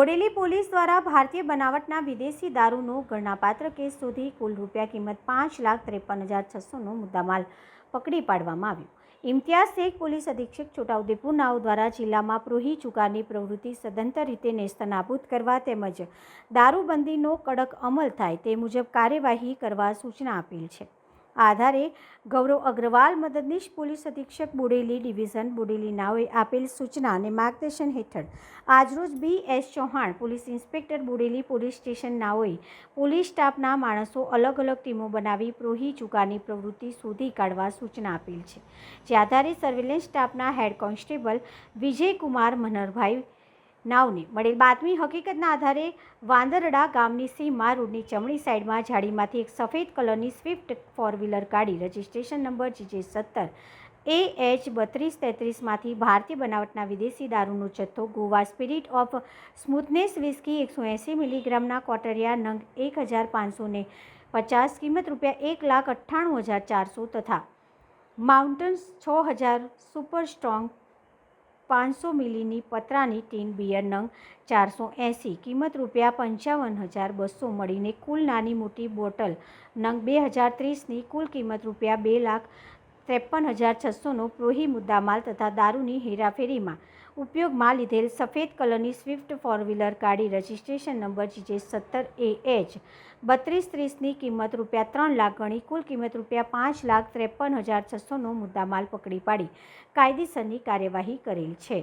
Bodeli police દ્વારા ભારતીય બનાવટના વિદેશી દારૂનો ગણનાપાત્ર કેસ શોધી કુલ રૂપિયા કિંમત પાંચ લાખ ત્રેપન હજાર છસોનો મુદ્દામાલ પકડી પાડવામાં આવ્યો. ઇમ્તિયાઝ શેખ પોલીસ અધિક્ષક છોટાઉદેપુર નાવ દ્વારા જિલ્લામાં પ્રોહી ચુકાની પ્રવૃત્તિ સદંતર રીતે નેસ્તનાબૂદ કરવા તેમજ દારૂબંધીનો કડક અમલ થાય તે મુજબ કાર્યવાહી કરવા સૂચના આપેલ છે. આધારે ગૌરવ અગ્રવાલ મદદનીશ પોલીસ અધિક્ષક બુડેલી ડિવિઝન બુડેલી નાઓએ આપેલ સૂચના અને માર્ગદર્શન હેઠળ આજરોજ B S Chauhan police inspector Budeli police station નાઓએ police સ્ટાફના માણસો અલગ અલગ ટીમો બનાવી પ્રોહી ચૂકાની પ્રવૃત્તિ શોધી કાઢવા સૂચના આપેલ છે. જે આધારે સર્વેલન્સ સ્ટાફના હેડ કોન્સ્ટેબલ વિજયકુમાર મનહરભાઈ નાવને મળેલ બાતમી હકીકતના આધારે વાંદરડા ગામની સીમમાં રોડની જમણી સાઈડમાં ઝાડીમાંથી એક સફેદ કલરની સ્વિફ્ટ ફોર વ્હીલર કાઢી રજિસ્ટ્રેશન નંબર જીજે સત્તર એ એચ બત્રીસ તેત્રીસમાંથી ભારતીય બનાવટના વિદેશી દારૂનો જથ્થો Goa spirit of smoothness whisky એકસો એંસી મિલીગ્રામના કોટરિયા નંગ એક હજાર પાંચસો ને પચાસ કિંમત રૂપિયા એક લાખ અઠ્ઠાણું હજાર ચારસો તથા માઉન્ટન્સ છ હજાર સુપર સ્ટ્રોંગ પાંચસો મિલીની પતરાની ટીન બિયર નંગ ચારસો એંસી, કિંમત રૂપિયા પંચાવન હજાર બસો મળીને કુલ નાની મોટી બોટલ નંગ બે હજાર ત્રીસની કુલ કિંમત રૂપિયા બે લાખ ત્રેપન હજાર છસોનો પ્રોહી મુદ્દામાલ તથા દારૂની હેરાફેરીમાં ઉપયોગમાં લીધેલ સફેદ કલરની સ્વિફ્ટ ફોર વ્હીલર ગાડી રજિસ્ટ્રેશન નંબર જીજે સત્તર એ એચ. બત્રીસ ત્રીસની કિંમત રૂપિયા ત્રણ લાખ ગણી, કુલ કિંમત રૂપિયા પાંચ લાખ ત્રેપન હજાર છસોનો મુદ્દામાલ પકડી પાડી કાયદેસરની કાર્યવાહી કરેલ છે.